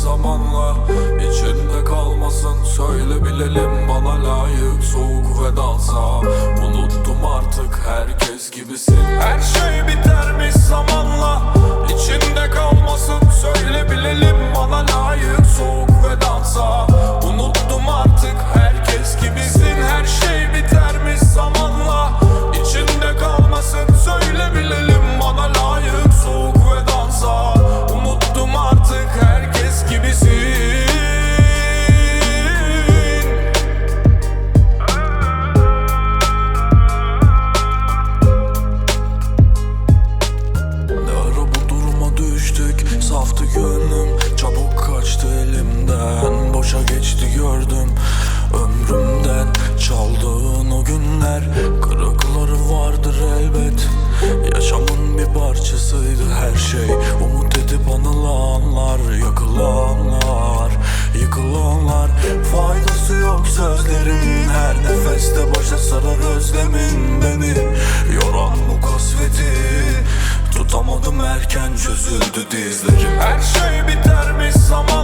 zamanla içinde kalmasın. Söyle bilelim bana layık soğuk vedalsa. Unuttum artık herkes gibisin. Her şey gözlerin Her nefeste boşa sarar özlemin beni. Yoran bu kasveti Tutamadım erken çözüldü dizlerim. Her şey bitermiş zaman